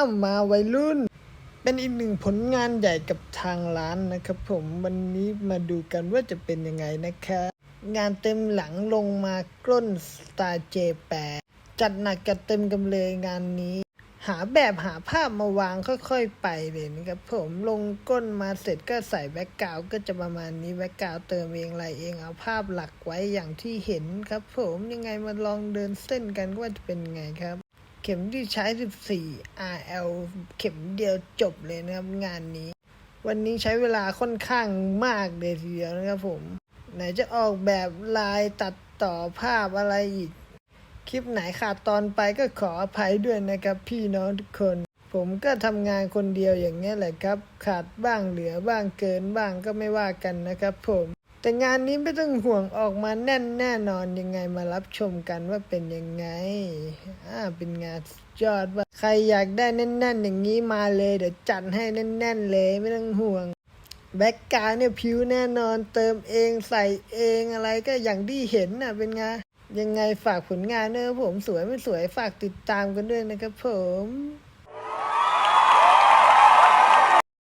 อ้ามาวัยรุ่น เป็นอีกหนึ่งผลงานใหญ่กับทางร้านนะครับผมวันนี้มาดูกันว่าจะเป็นยังไงนะคะงานเต็มหลังลงมากล้นสไตล์เจแปจัดหนักจัดเต็มกันเลยงานนี้ หาแบบหาภาพมาวางค่อยๆไปเลยนะครับผมลงก้นมาเสร็จก็ใส่แบ็กกราวก็จะประมาณนี้แบ็กกราวเติมเองอะไรเองเอาภาพหลักไว้อย่างที่เห็นครับ ผมยังไงมาลองเดินเส้นกันว่าจะเป็นไงครับ ข็มที่ใช้ 14 RL เข็มเดียวจบเลยนะครับงานนี้ วันนี้ใช้เวลาค่อนข้างมากเลยทีเดียวนะครับผม ไหนจะออกแบบลายตัดต่อภาพอะไรอีก คลิปไหนขาดตอนไปก็ขออภัยด้วยนะครับพี่น้องทุกคน ผมก็ทำงานคนเดียวอย่างนี้แหละครับ ขาดบ้างเหลือบ้างเกินบ้างก็ไม่ว่ากันนะครับผม แต่งานนี้ไม่ต้องห่วงออกมาแน่นแน่นอนยังไงมารับชมกันว่าเป็นยังไง อ่า เป็นงานยอดว่าใครอยากได้แน่น ๆ อย่างนี้มาเลย เดี๋ยวจัดให้แน่น ๆ เลยไม่ต้องห่วง แบ็กกราวด์เนี่ยผิวแน่นอนเติมเองใส่เองอะไรก็อย่างที่เห็นน่ะเป็นไงยังไงฝากผลงานด้วยครับผมสวยไม่สวยฝากติดตามกันด้วยนะครับผม